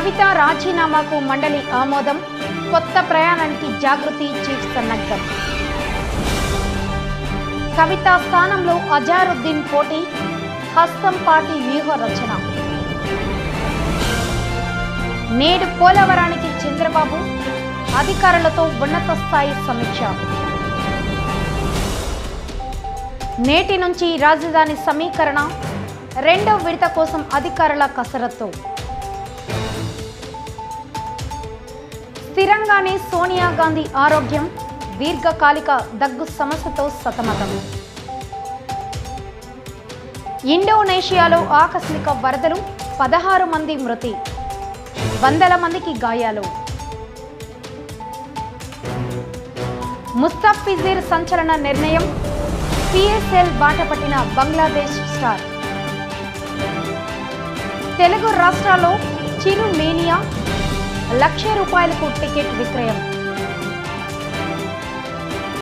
కవిత రాజీనామాకు మండలి ఆమోదం కొత్త ప్రయాణానికి జాగృతి చీఫ్ సన్నద్ధం కవిత స్థానంలో అజారుద్దీన్ పోటీ హస్తం పార్టీ వ్యూహ రచన. నేడు పోలవరానికి చంద్రబాబు అధికారులతో ఉన్నత స్థాయి సమీక్ష. నేటి నుంచి రాజధాని సమీకరణ రెండో విడత కోసం అధికారుల కసరత్తు. స్థిరంగానే సోనియా గాంధీ ఆరోగ్యం దీర్ఘకాలిక దగ్గు సమస్యతో సతమతం. ఇండోనేషియాలో ఆకస్మిక వరదలు పదహారు మంది మృతి వందల మందికి గాయాలు. ముస్తఫిజీర్ సంచలన నిర్ణయం పిఎస్ఎల్ బాట పట్టిన బంగ్లాదేశ్ స్టార్. తెలుగు రాష్ట్రాల్లో చిరు మేనియా లక్ష రూపాయలకు టికెట్ విక్రయం.